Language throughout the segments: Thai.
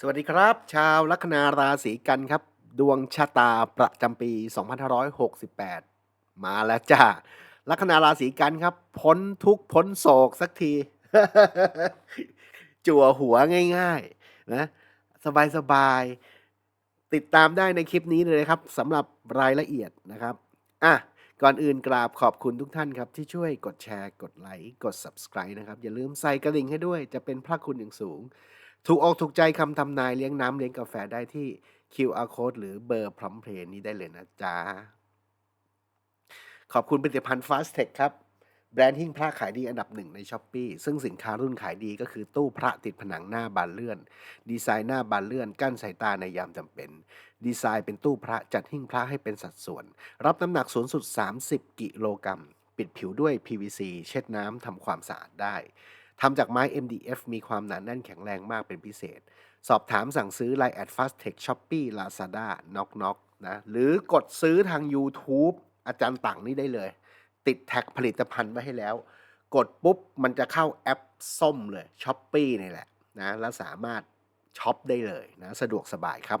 สวัสดีครับ ชาวลัคนาราศีกันครับ ดวงชะตาประจำปี 2568 มาแล้วจ้าลัคนาราศีกันครับ พ้นทุกพ้นโศกสักที จั่วหัวง่ายๆนะสบายๆติดตามได้ในคลิปนี้เลยครับสำหรับรายละเอียดนะครับอะก่อนอื่นกราบขอบคุณทุกท่านครับ ที่ช่วยกดแชร์ กดไลค์ กด Subscribe นะครับ อย่าลืมใส่กระดิ่งให้ด้วยจะเป็นพระคุณอย่างสูง ถูกออกถูกใจคำทำนายเลี้ยงน้ำเลี้ยงกาแฟได้ที่ QR code หรือเบอร์พร้อมเพลย์นี้ได้เลยนะจ๊ะ ขอบคุณผลิตภัณฑ์ Fast Tech ครับ แบรนด์หิ้งพระขายดีอันดับหนึ่งในช้อ p e e ซึ่งสินค้ารุ่นขายดีก็คือตู้พระติดผนังหน้าบานเลื่อน ดีไซน์หน้าบานเลื่อน กั้นสายตาในยามจำเป็น ดีไซน์เป็นตู้พระจัดหิ้งพระให้เป็นสัดส่วน รับน้ำหนักสูงสุด 30 กิโลกรัม ปิดผิวด้วย PVC เช็ดน้ำทำความสะอาดได้ ทำจากไม้ MDF มีความหนาแน่นแข็งแรงมากเป็นพิเศษ สอบถามสั่งซื้อ Line แอด Fastech Shopee Lazada Knock Knock นะ หรือกดซื้อทาง YouTube อาจารย์ต่างนี่ได้เลย ติดแท็กผลิตภัณฑ์ไว้ให้แล้ว กดปุ๊บมันจะเข้าแอปส้มเลย Shopee นี่แหละนะแล้วสามารถช็อปได้เลยนะสะดวกสบายครับ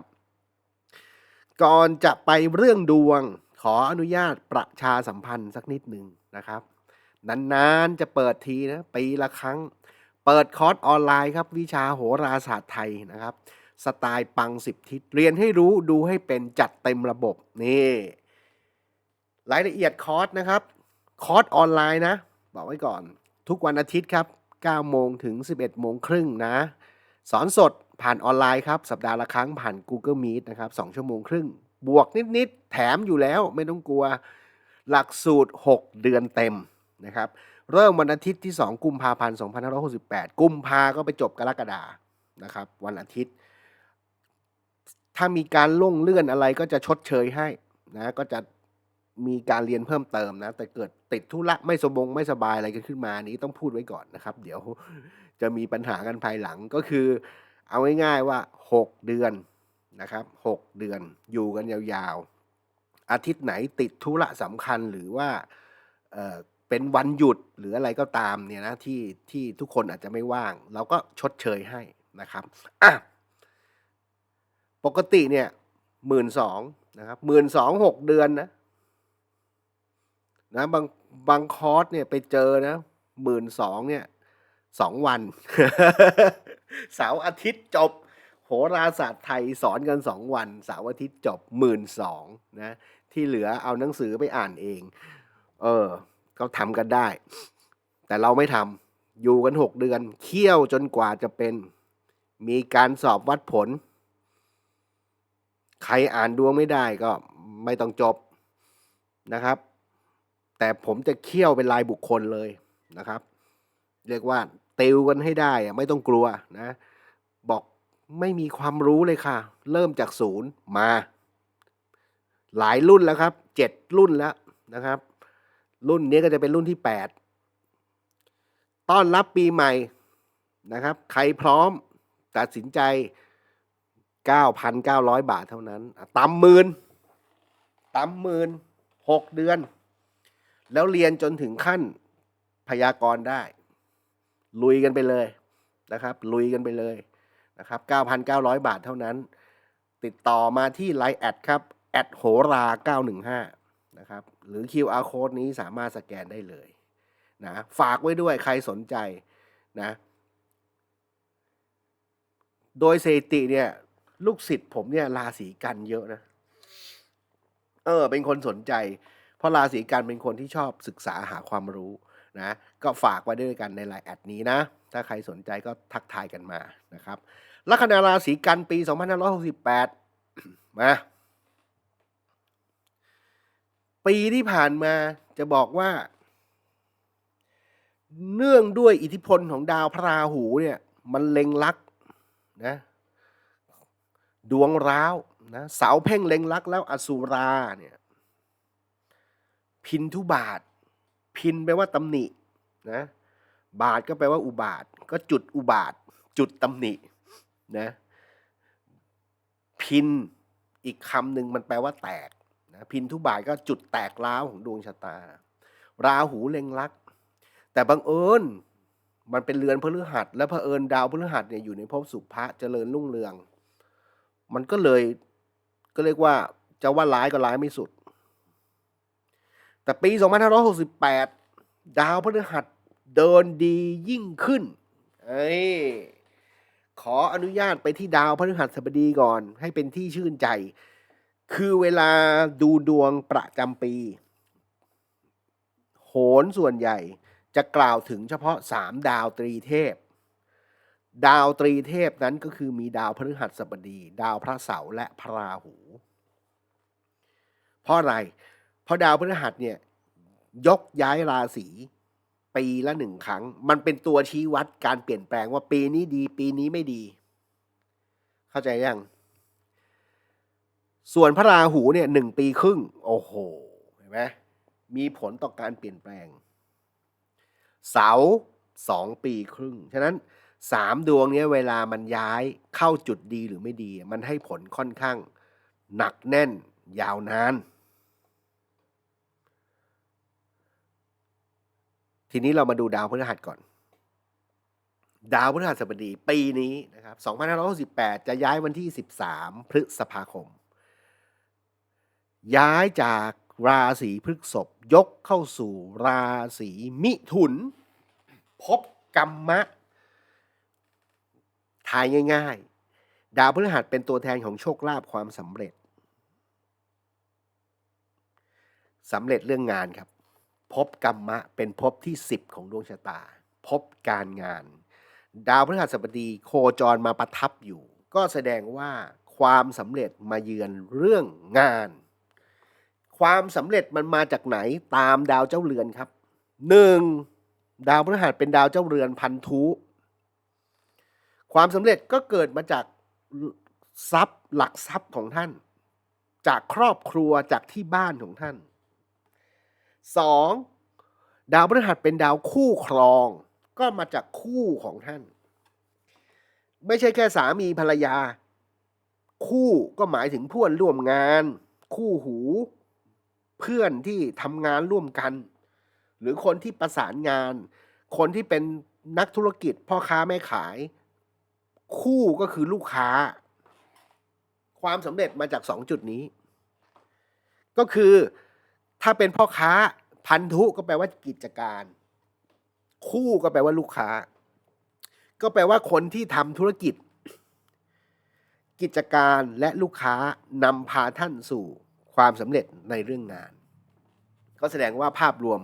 ก่อนจะไปเรื่องดวงขออนุญาตประชาสัมพันธ์สักนิดหนึ่งนะครับนานๆจะเปิดทีนะปีละครั้ง เปิดคอร์สออนไลน์ครับ วิชาโหราศาสตร์ไทยนะครับ สไตล์ปังสิบทิศเรียนให้รู้ดูให้เป็นจัดเต็มระบบนี่รายละเอียดคอร์สนะครับ คอร์สออนไลน์นะ บอกไว้ก่อนทุกวันอาทิตย์ครับ9โมงถึง 11โมงครึ่งนะ สอนสดผ่านออนไลน์ครับ สัปดาห์ละครั้งผ่าน Google Meet นะครับ2ชั่วโมงครึ่ง บวกนิด ๆ แถมอยู่แล้วไม่ต้องกลัว หลักสูตร 6 เดือนเต็มนะครับ เริ่มวันอาทิตย์ที่ 2 กุมภาพันธ์ 2568 กุมภาก็ไปจบกรกฎานะครับ วันอาทิตย์ ถ้ามีการล่งเลื่อนอะไรก็จะชดเชยให้นะก็จะมีการเรียนเพิ่มเติมนะ แต่เกิดติดธุระไม่สมบงไม่สบายอะไรกันขึ้นมานี้ต้องพูดไว้ก่อนนะครับ เดี๋ยวจะมีปัญหากันภายหลังก็คือ เอาง่ายๆว่า 6 เดือนนะครับ 6 เดือนอยู่กันยาวๆ อาทิตย์ไหนติดธุระสำคัญหรือว่า เป็นวันหยุดหรืออะไรก็ตามเนี่ยนะที่ที่ทุกคนอาจจะไม่ว่าง เราก็ชดเชยให้นะครับอะปกติเนี่ยหมื่นสองนะครับหมื่นสองหกเดือนนะนะบางบางคอร์สเนี่ยไปเจอนะหมื่นสองเนี่ยสองวัน เสาร์อาทิตย์จบ โหราศาสตร์ไทยสอนกันสองวันเสาร์อาทิตย์จบหมื่นสองนะที่เหลือเอาหนังสือไปอ่านเอง เออ ก็ทำกันได้ แต่เราไม่ทำอยู่กันหกเดือน เคี่ยวจนกว่าจะเป็น มีการสอบวัดผล ใครอ่านดวงไม่ได้ก็ไม่ต้องจบนะครับ แต่ผมจะเคี่ยวเป็นรายบุคคลเลยนะครับ เรียกว่าติวกันให้ได้อะไม่ต้องกลัวนะ บอกไม่มีความรู้เลยค่ะ เริ่มจากศูนย์มา หลายรุ่นแล้วครับเจ็ดรุ่นแล้วนะครับ รุ่นนี้ก็จะเป็นรุ่นที่แปดต้อนรับปีใหม่นะครับ ใครพร้อมตัดสินใจ 9,900 บาทเท่านั้นอะตำหมื่นตำหมื่นหกเดือน แล้วเรียนจนถึงขั้นพยากรณ์ได้ ลุยกันไปเลยนะครับ ลุยกันไปเลยนะครับ 9,900 บาทเท่านั้น ติดต่อมาที่ Line แอดครับ แอดโหรา 915 นะครับ หรือ QR code นี้สามารถสแกนได้เลยนะฝากไว้ด้วยใครสนใจนะโดยสถิติเนี่ยลูกศิษย์ผมเนี่ยราศีกันเยอะนะเออ เป็นคนสนใจ เพราะราศีกันเป็นคนที่ชอบศึกษาหาความรู้นะก็ฝากไว้ด้วยกันในไลน์แอดนี้นะ ถ้าใครสนใจก็ทักทายกันมานะครับลัคนาราศีกันปี 2568 มา ปีที่ผ่านมาจะบอกว่า เนื่องด้วยอิทธิพลของดาวพระราหูเนี่ย มันเล็งลักนะดวงร้าวนะเสาเพ่งเล็งลักแล้วอสุราเนี่ย พินทุบาท พินแปลว่าตำหนินะบาทก็แปลว่าอุบาท ก็จุดอุบาท จุดตำหนินะพินอีกคำหนึ่งมันแปลว่าแตก นะพินทุบาทก็จุดแตกร้าวของดวงชะตา ราหูเล็งลัก แต่บังเอิญมันเป็นเรือนพฤหัส และะเผอิญดาวพฤหัสเนี่ยอยู่ในภพสุภะเจริญรุ่งเรือง มันก็เลยก็เรียกว่าจะว่าร้ายก็ร้ายไม่สุด แต่ปี 2568 ดาวพฤหัสเดินดียิ่งขึ้น เอ้ยขออนุญาตไปที่ดาวพฤหัสบดีก่อน ให้เป็นที่ชื่นใจ คือเวลาดูดวงประจำปี โหนส่วนใหญ่จะกล่าวถึงเฉพาะสามดาวตรีเทพ ดาวตรีเทพนั้นก็คือมีดาวพฤหัสบดี ดาวพระเสาร์และพระราหู เพราะอะไร เพราะดาวพฤหัสเนี่ยยกย้ายราศีปีละหนึ่งครั้ง มันเป็นตัวชี้วัดการเปลี่ยนแปลงว่าปีนี้ดี ปีนี้ไม่ดี เข้าใจยัง ส่วนพระราหูเนี่ยหนึ่งปีครึ่ง โอ้โหเห็นไหมมีผลต่อการเปลี่ยนแปลง เสาสองปีครึ่ง ฉะนั้นสามดวงนี้เวลามันย้ายเข้าจุดดีหรือไม่ดี มันให้ผลค่อนข้าง หนักแน่นยาวนาน ทีนี้เรามาดูดาวพฤหัสก่อน ดาวพฤหัสบดีปีนี้นะครับ 2568 จะย้ายวันที่ 13 พฤษภาคม ย้ายจากราศีพฤษภยกเข้าสู่ราศีมิถุน พบกรรมะ ทายง่าย ๆ ดาวพฤหัสเป็นตัวแทนของโชคลาภความสำเร็จสำเร็จเรื่องงานครับ พบกรรมะเป็นภพที่ 10 ของดวงชะตา พบการงาน ดาวพฤหัสบดีโคจรมาประทับอยู่ ก็แสดงว่าความสำเร็จมาเยือนเรื่องงาน ความสำเร็จมันมาจากไหนตามดาวเจ้าเรือนครับหนึ่งดาวพฤหัสเป็นดาวเจ้าเรือนพันธุความสำเร็จก็เกิดมาจากทรัพย์หลักทรัพย์ของท่าน จากครอบครัวจากที่บ้านของท่านสองดาวพฤหัสเป็นดาวคู่ครอง ก็มาจากคู่ของท่าน ไม่ใช่แค่สามีภรรยา คู่ก็หมายถึงเพื่อนร่วมงาน คู่หู เพื่อนที่ทำงานร่วมกัน หรือคนที่ประสานงาน คนที่เป็นนักธุรกิจพ่อค้าแม่ขาย คู่ก็คือลูกค้า ความสำเร็จมาจากสองจุดนี้ ก็คือถ้าเป็นพ่อค้าพันธุก็แปลว่ากิจการ คู่ก็แปลว่าลูกค้า ก็แปลว่าคนที่ทำธุรกิจ กิจการและลูกค้านำพาท่านสู่ ความสำเร็จในเรื่องงาน ก็แสดงว่าภาพรวม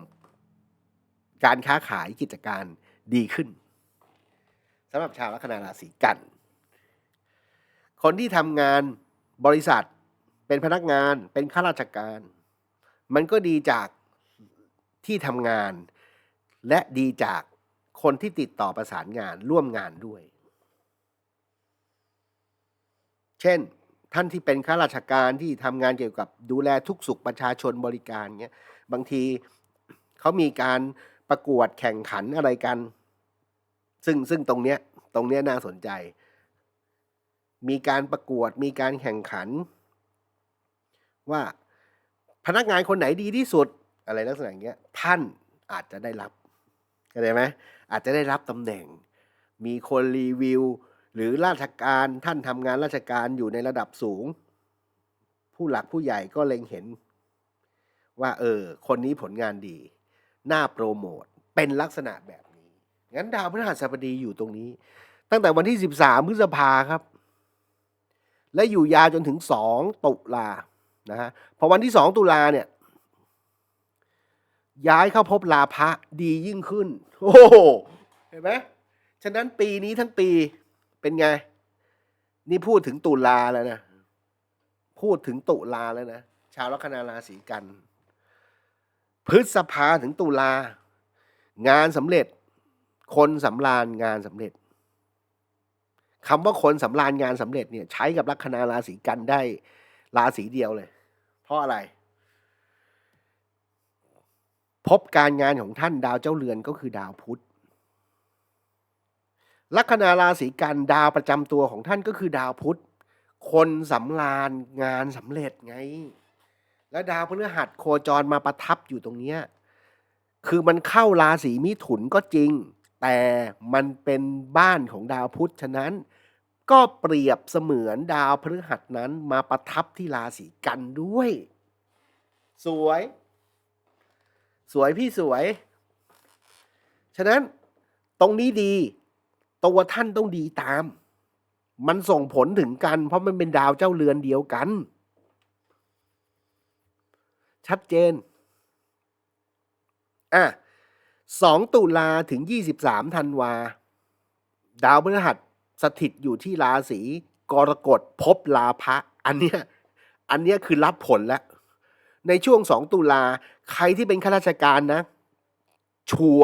การค้าขายกิจการดีขึ้นสำหรับชาวลัคนาราศีกัน คนที่ทำงานบริษัทเป็นพนักงานเป็นข้าราชการ มันก็ดีจากที่ทำงาน และดีจากคนที่ติดต่อประสานงานร่วมงานด้วย เช่น ท่านที่เป็นข้าราชการที่ทำงานเกี่ยวกับดูแลทุกสุขประชาชนบริการเงี้ยบางทีเขามีการประกวดแข่งขันอะไรกัน ซึ่งซึ่งตรงเนี้ยตรงเนี้ยน่าสนใจ มีการประกวดมีการแข่งขัน ว่าพนักงานคนไหนดีที่สุดอะไรลักษณะอย่างเงี้ยท่านอาจจะได้รับเข้าใจไหมอาจจะได้รับตำแหน่ง มีคนรีวิว หรือราชการท่านทำงานราชการอยู่ในระดับสูง ผู้หลักผู้ใหญ่ก็เล็งเห็น ว่า เออ คนนี้ผลงานดี น่าโปรโมทเป็นลักษณะแบบนี้ งั้นดาวพฤหัสบดีอยู่ตรงนี้ ตั้งแต่วันที่ 13 พฤษภาครับ และอยู่ยาวจนถึง 2 ตุลานะฮะพอวันที่ 2 ตุลาเนี่ยย้ายเข้าพบลาภะดียิ่งขึ้น โอ้เห็นไหมฉะนั้นปีนี้ทั้งปี เป็นไง นี่พูดถึงตุลาแล้วนะ พูดถึงตุลาแล้วนะ ชาวลัคนาราศีกัน พฤษภาถึงตุลา งานสำเร็จ คนสำราญงานสำเร็จคำว่าคนสำราญงานสำเร็จเนี่ย ใช้กับลัคนาราศีกันได้ราศีเดียวเลย เพราะอะไร พบการงานของท่านดาวเจ้าเรือนก็คือดาวพุธ ลัคนาราศีกันดาวประจำตัวของท่านก็คือดาวพุธ คนสำราญงานสำเร็จไง แล้วดาวพฤหัสโคจรมาประทับอยู่ตรงเนี้ยคือมันเข้าราศีมิถุนก็จริง แต่มันเป็นบ้านของดาวพุธฉะนั้น ก็เปรียบเสมือนดาวพฤหัสนั้นมาประทับที่ราศีกันด้วย สวย สวยพี่สวย ฉะนั้นตรงนี้ดี ตัวท่านต้องดีตาม มันส่งผลถึงกัน เพราะมันเป็นดาวเจ้าเรือนเดียวกัน ชัดเจน อะสองตุลาถึงยี่สิบสามธันวา ดาวพฤหัสสถิตอยู่ที่ราศีกรกฎภพลาภะอันเนี้ยอันเนี้ยคือรับผลแล้ว ในช่วงสองตุลาใครที่เป็นข้าราชการนะ ชัว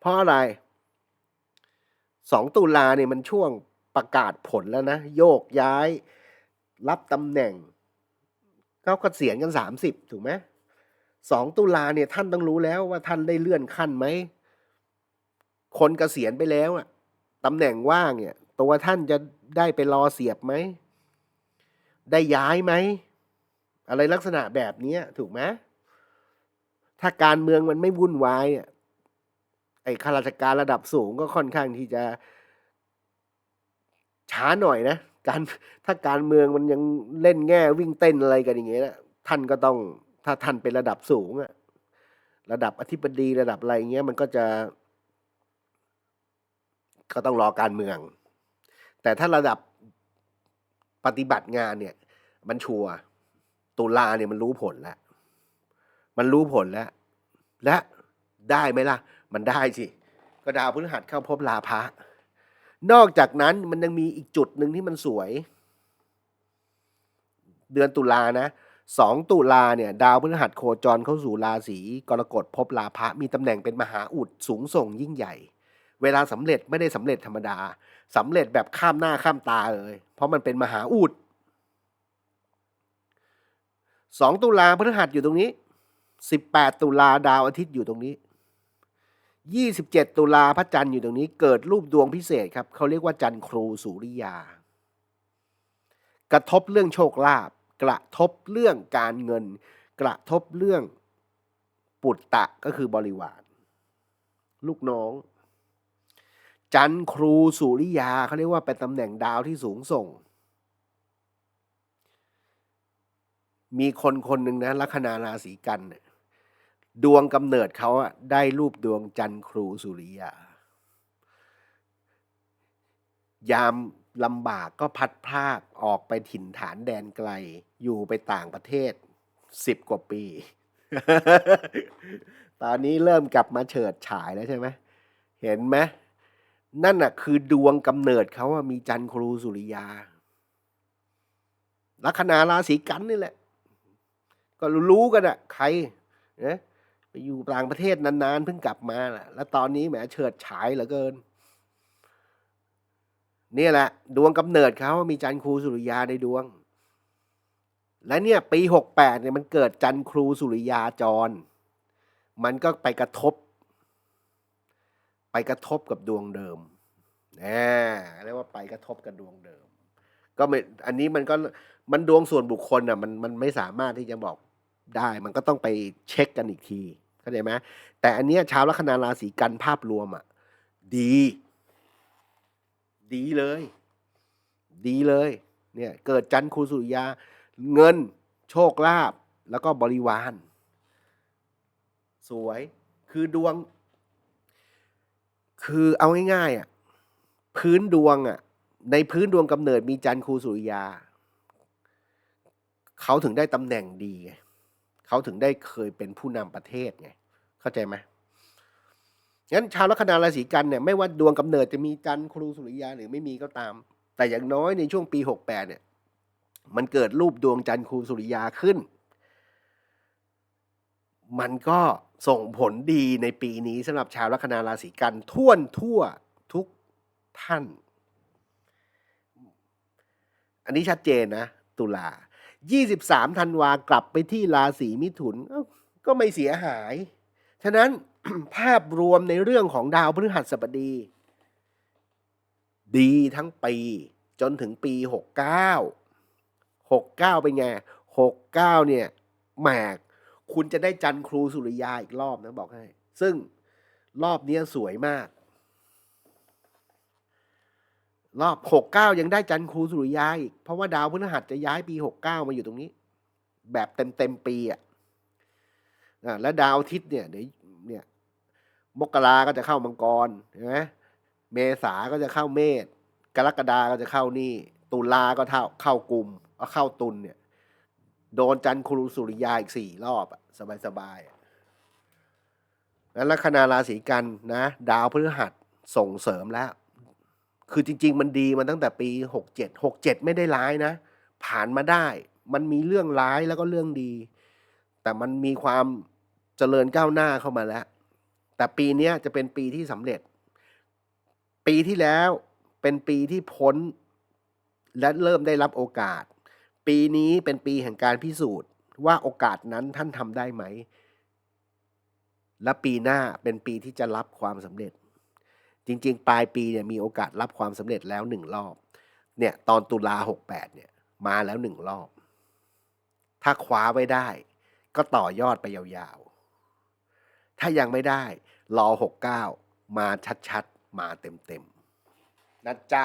เพราะอะไร สองตุลาเนี่ยมันช่วงประกาศผลแล้วนะ โยกย้าย รับตำแหน่งเขาเกษียณกันสามสิบถูกไหมสองตุลาเนี่ยท่านต้องรู้แล้วว่าท่านได้เลื่อนขั้นไหม คนเกษียณไปแล้วอะตำแหน่งว่างเนี่ย ตัวท่านจะได้ไปรอเสียบไหม ได้ย้ายไหม อะไรลักษณะแบบนี้ถูกไหมถ้าการเมืองมันไม่วุ่นวายเนี่ย ไอ้ข้าราชการระดับสูงก็ค่อนข้างที่จะช้าหน่อยนะ การถ้าการเมืองมันยังเล่นแง่วิ่งเต้นอะไรกันอย่างเงี้ยนะท่านก็ต้องถ้าท่านเป็นระดับสูงอะระดับอธิบดีระดับอะไรเงี้ยมันก็จะ ก็ต้องรอการเมือง แต่ถ้าระดับปฏิบัติงานเนี่ย มันชัวร์ตุลาเนี่ยมันรู้ผลแล้ว มันรู้ผลแล้ว และได้ไหมล่ะ มันได้สิ ก็ดาวพฤหัสเข้าพบลาภะนอกจากนั้นมันยังมีอีกจุดหนึ่งที่มันสวย เดือนตุลานะสองตุลาเนี่ยดาวพฤหัสโคจรเข้าสู่ราศีกรกฎพบลาภะมีตำแหน่งเป็นมหาอุดสูงส่งยิ่งใหญ่ เวลาสำเร็จไม่ได้สำเร็จธรรมดาสำเร็จแบบข้ามหน้าข้ามตาเลย เพราะมันเป็นมหาอุดสองตุลาพฤหัสอยู่ตรงนี้สิบแปดตุลาดาวอาทิตย์อยู่ตรงนี้ ยี่สิบเจ็ดตุลาพระจันทร์อยู่ตรงนี้เกิดรูปดวงพิเศษครับเขาเรียกว่าจันทร์ครูสุริยา กระทบเรื่องโชคลาภกระทบเรื่องการเงิน กระทบเรื่องปุตตะก็คือบริวาร ลูกน้อง จันทร์ครูสุริยาเขาเรียกว่าเป็นตำแหน่งดาวที่สูงส่ง มีคนคนหนึ่งนะลัคนาราศีกันเนี่ย ดวงกำเนิดเขาได้รูปดวงจันทร์ครูสุริยา ยามลำบากก็พัดพรากออกไปถิ่นฐานแดนไกล อยู่ไปต่างประเทศสิบกว่าปี ตอนนี้เริ่มกลับมาเฉิดฉายแล้วใช่ไหม เห็นไหมนั่นน่ะ คือดวงกำเนิดเขาอะมีจันทร์ครูสุริยา ลัคนาราศีกันนี่แหละ ก็รู้กันอะใครนะไป อยู่ต่างประเทศนานๆเพิ่งกลับมาแหละแล้วตอนนี้แหมเฉิดฉายเหลือเกิน นี่แหละ ดวงกำเนิดเขามีจันครูสุริยาในดวง และเนี่ยปีหกแปดเนี่ยมันเกิดจันครูสุริยาจร มันก็ไปกระทบ ไปกระทบกับดวงเดิมนะเรียกว่าไปกระทบกับดวงเดิม ก็ไม่อันนี้มันก็มันดวงส่วนบุคคลอะมันมันไม่สามารถที่จะบอกได้มันก็ต้องไปเช็คกันอีกที เข้าใจไหมแต่อันเนี้ยชาวลัคนาราศีกันภาพรวมอะดี ดีเลย ดีเลย เนี่ยเกิดจันทร์ครูสุริยา เงิน โชคลาภแล้วก็บริวาร สวยคือดวง คือเอาง่ายๆอะพื้นดวงอะในพื้นดวงกำเนิดมีจันทร์ครูสุริยา เขาถึงได้ตำแหน่งดีไงเขาถึงได้เคยเป็นผู้นำประเทศไง เข้าใจไหมงั้นชาวลัคนาราศีกันเนี่ยไม่ว่าดวงกำเนิดจะมีจันทร์ครูสุริยาหรือไม่มีก็ตาม แต่อย่างน้อยในช่วงปีหกแปดเนี่ย มันเกิดรูปดวงจันทร์ครูสุริยาขึ้น มันก็ส่งผลดีในปีนี้สำหรับชาวลัคนาราศีกันท่วนทั่วทุกท่าน อันนี้ชัดเจนนะ ตุลา 23ธันวากลับไปที่ราศีมิถุนก็ไม่เสียหาย ฉะนั้นภาพรวมในเรื่องของดาวพฤหัสบดี ดีทั้งปีจนถึงปี 69 69 เป็นไง 69 เนี่ยแหมกคุณจะได้จันทร์ครูสุริยาอีกรอบนะบอกให้ ซึ่งรอบนี้สวยมาก รอบหกเก้ายังได้จันทร์ครูสุริยาอีก เพราะว่าดาวพฤหัสจะย้ายปีหกเก้ามาอยู่ตรงนี้ แบบเต็มเต็มปีอะ อะแล้วดาวอาทิตย์เนี่ยเดี๋ยวเนี่ยมกราก็จะเข้ามังกรเห็นไหมเมษาก็จะเข้าเมษกรกฎาก็จะเข้านี่ ตุลาก็เท่าเข้ากลุ่มก็เข้าตุลเนี่ย โดนจันทร์ครูสุริยาอีกสี่รอบอะสบายสบายๆอะแล้วลัคนาราศีกันนะ ดาวพฤหัสส่งเสริมแล้ว คือจริง ๆ มันดีมาตั้งแต่ปีหกเจ็ดหกเจ็ดไม่ได้ร้ายนะ ผ่านมาได้ มันมีเรื่องร้ายแล้วก็เรื่องดี แต่มันมีความ เจริญก้าวหน้าเข้ามาแล้ว แต่ปีนี้จะเป็นปีที่สำเร็จ ปีที่แล้วเป็นปีที่พ้น และเริ่มได้รับโอกาส ปีนี้เป็นปีแห่งการพิสูจน์ ว่าโอกาสนั้นท่านทำได้ไหม และปีหน้าเป็นปีที่จะรับความสำเร็จ จริง ๆ ปลายปีเนี่ยมีโอกาสรับความสำเร็จแล้วหนึ่งรอบ เนี่ยตอนตุลาหกแปดเนี่ยมาแล้วหนึ่งรอบ ถ้าคว้าไว้ได้ ก็ต่อยอดไปยาว ถ้ายังไม่ได้ รอหกเก้ามาชัดๆ มาเต็มๆ นะจ๊ะ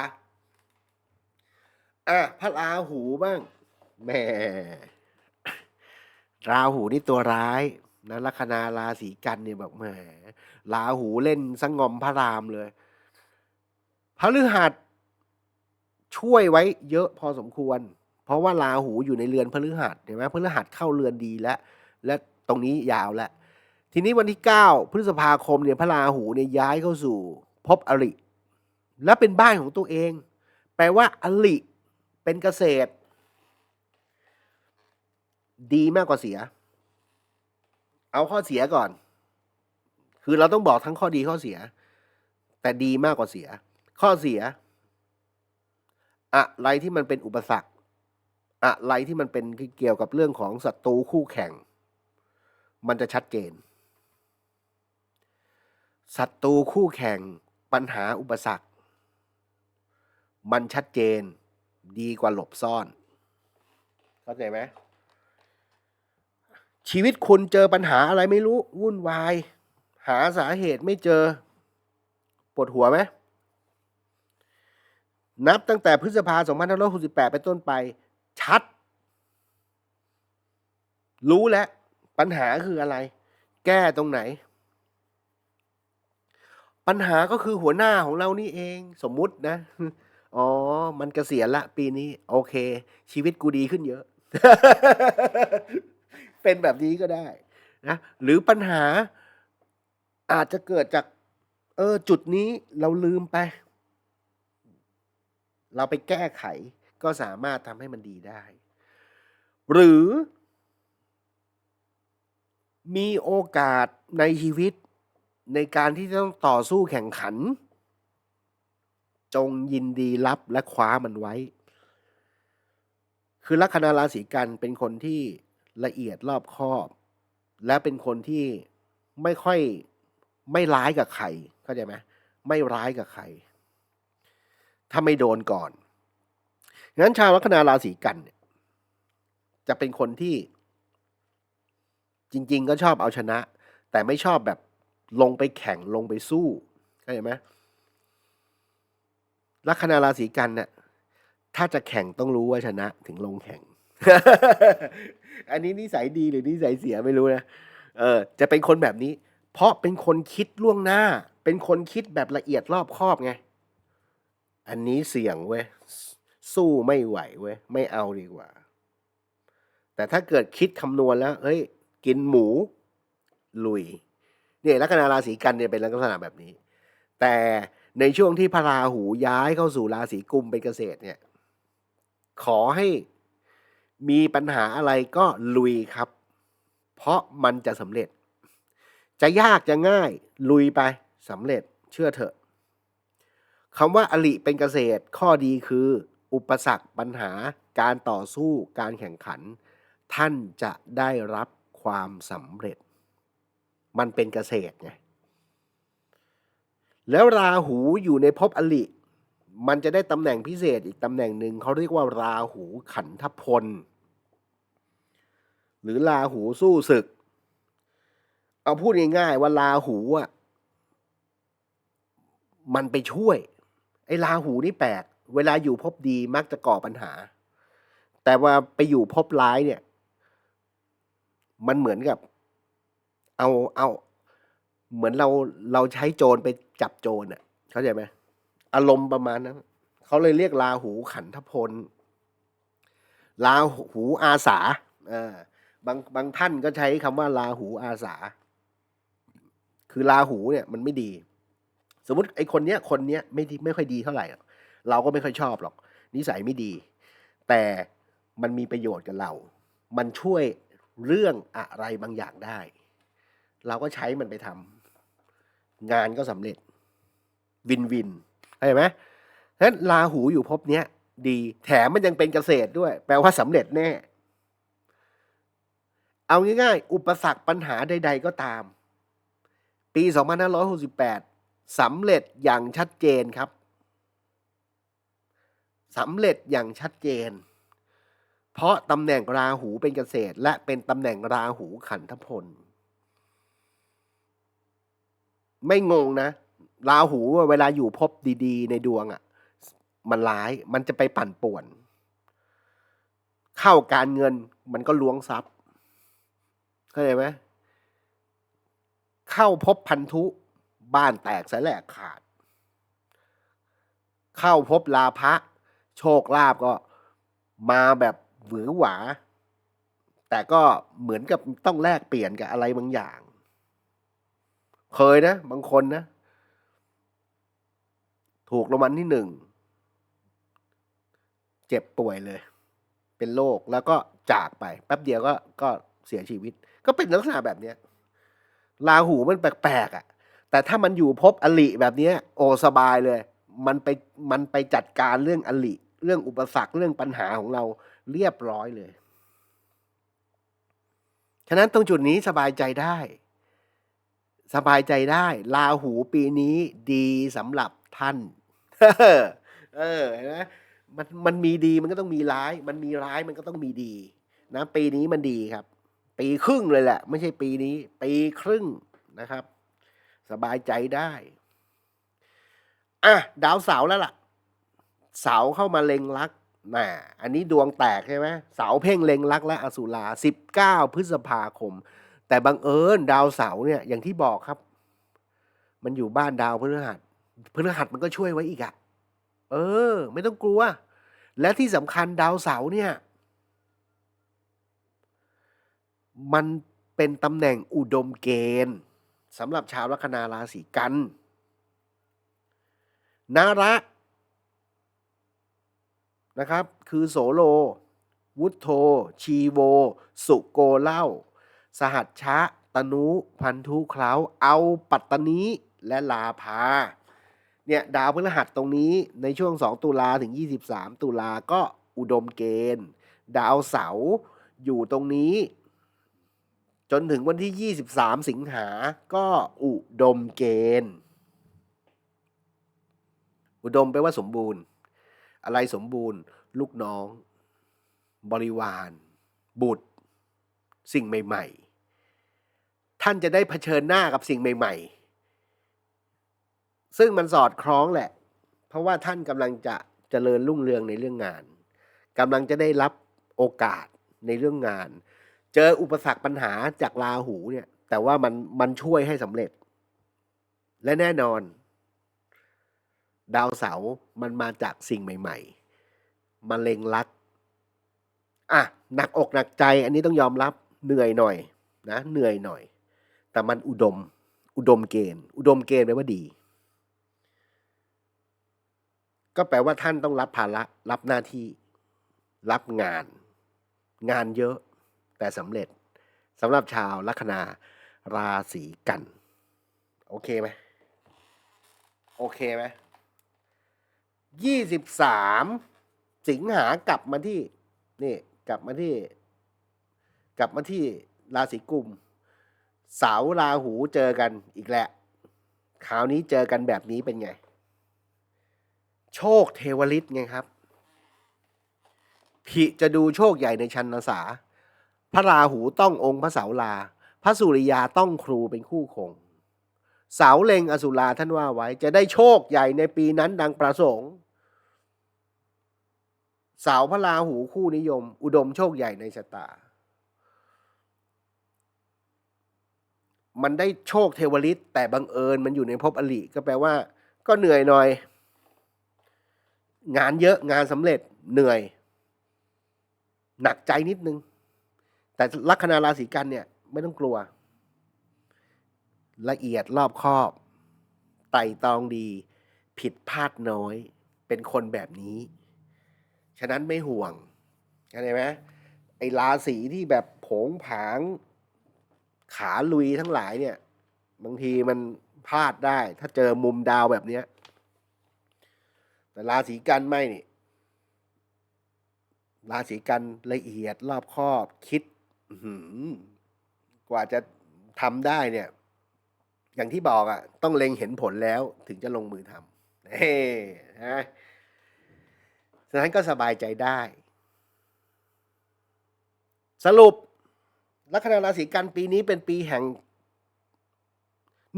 อะพระราหูบ้างแหม่ราหูนี่ตัวร้ายนะลัคนาราศีกันเนี่ยแบบแหมราหูเล่นสงอมพระรามเลยพระฤหัสช่วยไว้เยอะพอสมควร เพราะว่าราหูอยู่ในเรือนพฤหัสเห็นไหมพฤหัสเข้าเรือนดีแล้ว และตรงนี้ยาวแล้ว ทีนี้วันที่ 9 พฤษภาคมเนี่ยพระราหูเนี่ยย้ายเข้าสู่ภพอริ และเป็นบ้านของตัวเอง แปลว่าอริเป็นเกษตร ดีมากกว่าเสีย เอาข้อเสียก่อน คือเราต้องบอกทั้งข้อดีข้อเสีย แต่ดีมากกว่าเสีย ข้อเสีย อะไรที่มันเป็นอุปสรรค อะไรที่มันเป็นเกี่ยวกับเรื่องของศัตรูคู่แข่ง มันจะชัดเจน ศัตรูคู่แข่งปัญหาอุปสรรค มันชัดเจนดีกว่าหลบซ่อน เข้าใจไหมชีวิตคุณเจอปัญหาอะไรไม่รู้ วุ่นวาย หาสาเหตุไม่เจอปวดหัวไหมนับตั้งแต่พฤษภา2568เป็นต้นไป ชัด รู้แล้ว ปัญหาคืออะไร แก้ตรงไหน ปัญหาก็คือหัวหน้าของเรานี่เองสมมุตินะ อ๋อ มันเกษียณละปีนี้ โอเค ชีวิตกูดีขึ้นเยอะ เป็นแบบนี้ก็ได้นะหรือปัญหาอาจจะเกิดจาก เออ จุดนี้เราลืมไป เราไปแก้ไข ก็สามารถทำให้มันดีได้ หรือมีโอกาสในชีวิต ในการที่จะต้องต่อสู้แข่งขัน จงยินดีรับและคว้ามันไว้ คือลัคนาราศีกันเป็นคนที่ละเอียดรอบคอบ และเป็นคนที่ไม่ค่อยไม่ร้ายกับใครเข้าใจไหมไม่ร้ายกับใคร ถ้าไม่โดนก่อนงั้นชาวลัคนาราศีกันเนี่ยจะเป็นคนที่จริง ๆ ก็ชอบเอาชนะ แต่ไม่ชอบแบบ ลงไปแข่งลงไปสู้เข้าใจไหมลัคนาราศีกันเนี่ยถ้าจะแข่งต้องรู้ว่าชนะถึงลงแข่ง อันนี้นิสัยดีหรือนิสัยเสียไม่รู้นะ เออ จะเป็นคนแบบนี้ เพราะเป็นคนคิดล่วงหน้า เป็นคนคิดแบบละเอียดรอบคอบไง อันนี้เสี่ยงเว้ย สู้ไม่ไหวเว้ย ไม่เอาดีกว่า แต่ถ้าเกิดคิดคำนวณแล้ว เฮ้ย กินหมู ลุย เนี่ยลัคนาราศีกันเนี่ยเป็นลักษณะแบบนี้ แต่ในช่วงที่พระราหูย้ายเข้าสู่ราศีกุมเป็นเกษตรเนี่ย ขอให้มีปัญหาอะไรก็ลุยครับ เพราะมันจะสำเร็จ จะยากจะง่ายลุยไปสำเร็จเชื่อเถอะคำว่าอลิเป็นเกษตรข้อดีคือ อุปสรรคปัญหาการต่อสู้การแข่งขัน ท่านจะได้รับความสำเร็จ มันเป็นเกษตรไงแล้วราหูอยู่ในภพอลิ มันจะได้ตำแหน่งพิเศษอีกตำแหน่งหนึ่งเขาเรียกว่าราหูขันธพล หรือราหูสู้ศึก เอาพูดง่ายๆว่าราหูอะมันไปช่วย ไอ้ราหูนี่แปลก เวลาอยู่ภพดีมักจะก่อปัญหา แต่ว่าไปอยู่ภพร้ายเนี่ย มันเหมือนกับ เอาเอาเหมือนเราเราใช้โจรไปจับโจรอะเข้าใจไหมอารมณ์ประมาณนั้นเขาเลยเรียกราหูขันธพลราหูอาสาอ่าบางบางท่านก็ใช้คำว่าราหูอาสา คือราหูเนี่ยมันไม่ดี สมมติไอ้คนเนี้ยคนเนี้ยไม่ดีไม่ค่อยดีเท่าไหร่ เราก็ไม่ค่อยชอบหรอก นิสัยไม่ดี แต่มันมีประโยชน์กับเรา มันช่วยเรื่องอะไรบางอย่างได้ เราก็ใช้มันไปทำงานก็สำเร็จวินวินเข้าใจไหมฉะนั้นราหูอยู่ภพเนี้ยดีแถมมันยังเป็นเกษตรด้วย แปลว่าสำเร็จแน่ เอาง่ายๆ อุปสรรคปัญหาใด ๆ ก็ตาม ปี 2568สำเร็จอย่างชัดเจนครับสำเร็จอย่างชัดเจน เพราะตำแหน่งราหูเป็นเกษตร และเป็นตำแหน่งราหูขันธพล ไม่งงนะราหูเวลาอยู่ภพดีๆ ในดวงอะ่ะ มันร้ายมันจะไปปั่นป่วน เข้าการเงินมันก็ล้วงทรัพย์เข้าใจไหมเข้าพบพันธุบ้านแตกสแหลกขาด เข้าพบลาภะโชคลาภก็มาแบบหวือหวา แต่ก็เหมือนกับต้องแลกเปลี่ยนกับอะไรบางอย่าง เคยนะ บางคนนะ ถูกรางวัลที่หนึ่ง เจ็บป่วยเลย เป็นโรคแล้วก็จากไป แป๊บเดียวก็ก็เสียชีวิต ก็เป็นลักษณะแบบเนี้ยราหูมันแปลกๆอะ่ะ แต่ถ้ามันอยู่พบอลิแบบเนี้ย โอสบายเลย มันไปมันไปจัดการเรื่องอลิเรื่องอุปสรรคเรื่องปัญหาของเราเรียบร้อยเลย ฉะนั้นตรงจุดนี้สบายใจได้ สบายใจได้ลาหูปีนี้ดีสำหรับท่าน เออเห็นไหมมันมันมีดีมันก็ต้องมีร้าย มันมีร้ายมันก็ต้องมีดี นะ ปีนี้มันดีครับ ปีครึ่งเลยแหละ ไม่ใช่ปีนี้ ปีครึ่งนะครับ สบายใจได้อะดาวเสาร์แล้วล่ะ เสาเข้ามาเล็งลักน่ะอันนี้ดวงแตกใช่ไหมเสาเพ่งเล็งลักและอสุราสิบเก้าพฤษภาคม แต่บังเอิญดาวเสาร์เนี่ยอย่างที่บอกครับ มันอยู่บ้านดาวพฤหัสพฤหัสมันก็ช่วยไว้อีกอะเออ ไม่ต้องกลัว และที่สำคัญดาวเสาร์เนี่ย มันเป็นตำแหน่งอุดมเกณฑ์สำหรับชาวลัคนาราศีกัน นาระนะครับ คือโสโล วุฒโธชีโว สุโกเล่า สหัชชะ ตนุพันธุเคล้าเอาปัตตนีและลาภาเนี่ยดาวพฤหัสตรงนี้ในช่วง 2 ตุลาถึง 23 ตุลาก็อุดมเกณฑ์ ดาวเสาร์อยู่ตรงนี้ จนถึงวันที่ 23 สิงหาก็อุดมเกณฑ์ อุดมแปลว่าสมบูรณ์ อะไรสมบูรณ์ ลูกน้อง บริวาร บุตร สิ่งใหม่ ๆ ท่านจะได้เผชิญหน้ากับสิ่งใหม่ ๆ ซึ่งมันสอดคล้องแหละ เพราะว่าท่านกำลังจะเจริญรุ่งเรืองในเรื่องงานกำลังจะได้รับโอกาสในเรื่องงาน เจออุปสรรคปัญหาจากราหูเนี่ย แต่ว่ามันมันช่วยให้สำเร็จ และแน่นอน ดาวเสาร์มันมาจากสิ่งใหม่ ๆมาเล็งรักอะหนักอกหนักใจ อันนี้ต้องยอมรับเหนื่อยหน่อยนะเหนื่อยหน่อย แต่มันอุดม อุดมเกณฑ์ อุดมเกณฑ์แปลว่าดี ก็แปลว่าท่านต้องรับภาระ รับหน้าที่ รับงาน งานเยอะ แต่สำเร็จสำหรับชาวลัคนาราศีกัน โอเคไหมโอเคไหมยี่สิบสามสิงหากลับมาที่ นี่ กลับมาที่ กลับมาที่ราศีกุม เสาร์ราหูเจอกันอีกแหล้วคราวนี้เจอกันแบบนี้เป็นไง โชคเทวฤทธิ์ไงครับพิจะดูโชคใหญ่ในชันนสา พระราหูต้ององค์พระเสาลา พระสุริยาต้องครูเป็นคู่คง เสาเลงอสุราท่านว่าไว้ จะได้โชคใหญ่ในปีนั้นดังประสงค์ เสาพระราหูคู่นิยม อุดมโชคใหญ่ในชะตา มันได้โชคเทวฤทธิ์แต่บังเอิญมันอยู่ในภพอลิก็แปลว่า ก็เหนื่อยหน่อย งานเยอะงานสำเร็จเหนื่อย หนักใจนิดนึง แต่ลัคนาราศีกันเนี่ย ไม่ต้องกลัว ละเอียดรอบคอบ ไต่ตองดี ผิดพลาดน้อย เป็นคนแบบนี้ ฉะนั้นไม่ห่วงเข้าใจไหมไอ้ราศีที่แบบผงผาง ขาลุยทั้งหลายเนี่ย บางทีมันพลาดได้ ถ้าเจอมุมดาวแบบเนี้ย แต่ราศีกันไม่นี่ราศีกันละเอียดรอบคอบคิดกว่าจะทำได้เนี่ย อย่างที่บอกอะ่ะ ต้องเล็งเห็นผลแล้วถึงจะลงมือทำเฮ้นะฉะนั้นก็สบายใจได้ สรุป ลัคนาราศีกันปีนี้เป็นปีแห่ง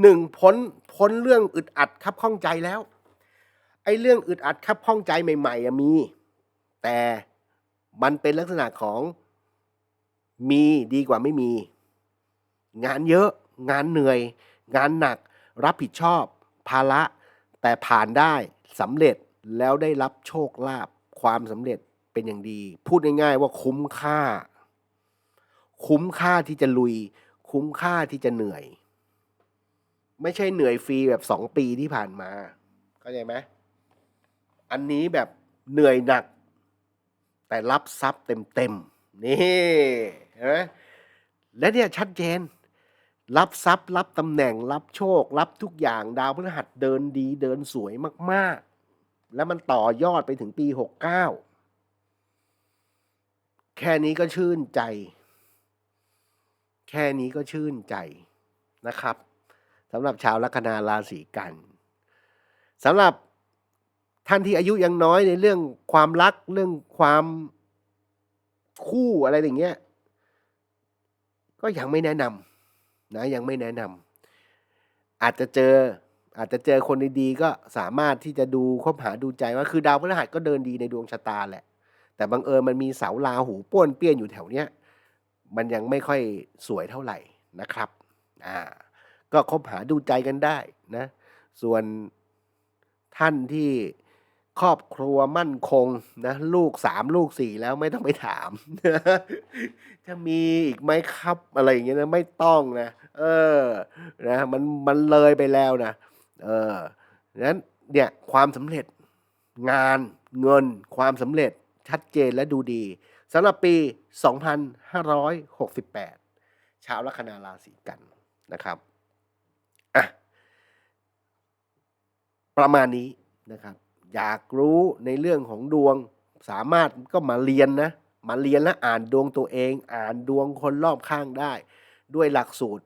หนึ่งพ้นพ้นเรื่องอึดอัดคับข้องใจแล้วไอ้เรื่องอึดอัดคับข้องใจใหม่ๆอะมี แต่มันเป็นลักษณะของมีดีกว่าไม่มี งานเยอะ งานเหนื่อย งานหนัก รับผิดชอบ ภาระ แต่ผ่านได้สำเร็จแล้วได้รับโชคลาภความสำเร็จเป็นอย่างดี พูดง่ายๆว่าคุ้มค่า คุ้มค่าที่จะลุย คุ้มค่าที่จะเหนื่อย ไม่ใช่เหนื่อยฟรีแบบสองปีที่ผ่านมาเข้าใจไหมอันนี้แบบเหนื่อยหนัก แต่รับทรัพย์เต็มๆนี่เห็นไหมและเนี่ยชัดเจน รับทรัพย์ รับตำแหน่ง รับโชค รับทุกอย่างดาวพฤหัสเดินดีเดินสวยมากๆ แล้วมันต่อยอดไปถึงปีหกเก้าแค่นี้ก็ชื่นใจ แค่นี้ก็ชื่นใจนะครับสำหรับชาวลัคนาราศีกันสำหรับท่านที่อายุยังน้อยในเรื่องความรักเรื่องความคู่อะไรอย่างเงี้ย ก็ยังไม่แนะนำนะยังไม่แนะนำอาจจะเจออาจจะเจอคนดีๆก็สามารถที่จะดูคบหาดูใจว่าคือดาวพฤหัสก็เดินดีในดวงชะตาแหละ แต่บังเอิญมันมีเสาราหูป้วนเปี้ยนอยู่แถวเนี้ย มันยังไม่ค่อยสวยเท่าไหร่นะครับอ่าก็คบหาดูใจกันได้นะ ส่วนท่านที่ครอบครัวมั่นคงนะ ลูกสามลูกสี่แล้วไม่ต้องไปถาม จะมีอีกไหมครับอะไรอย่างเงี้ยนะไม่ต้องนะ เออนะมันมันเลยไปแล้วนะ เออนั้นเนี่ยความสำเร็จงานเงินความสำเร็จชัดเจนและดูดี สำหรับปี 2568 ชาวลัคนาราศีกันนะครับอะประมาณนี้นะครับ อยากรู้ในเรื่องของดวงสามารถก็มาเรียนนะมาเรียนและอ่านดวงตัวเอง อ่านดวงคนรอบข้างได้ ด้วยหลักสูตร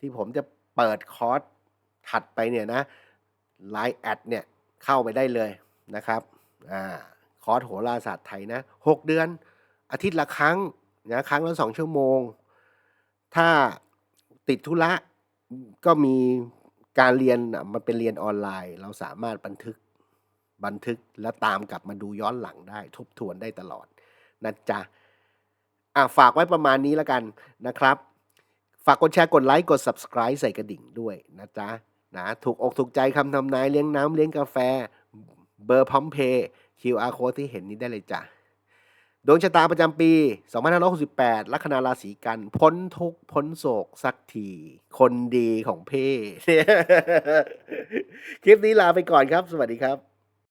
ที่ผมจะเปิดคอร์สถัดไปเนี่ยนะไลน์แอดเนี่ยเข้าไปได้เลยนะครับอ่าคอร์สโหราศาสตร์ไทยนะหกเดือน อาทิตย์ละครั้งนะครั้งละสองชั่วโมง ถ้าติดธุระก็มีการเรียนนะมันเป็นเรียนออนไลน์ เราสามารถบันทึกบันทึกแล้วตามกลับมาดูย้อนหลังได้ ทบทวนได้ตลอดนะจ๊ะอะฝากไว้ประมาณนี้แล้วกันนะครับ ฝากกดแชร์กดไลค์กด subscribe ใส่กระดิ่งด้วยนะจ๊ะนะถูกอกถูกใจคำทำนายเลี้ยงน้ำเลี้ยงกาแฟ เบอร์พร้อมเพย์ QR code ที่เห็นนี้ได้เลยจ้ะ ดวงชะตาประจำปี 2568 ลัคนาราศีกัน พ้นทุกพ้นโศกสักที คนดีของเพ่คลิปนี้ลาไปก่อนครับ สวัสดีครับ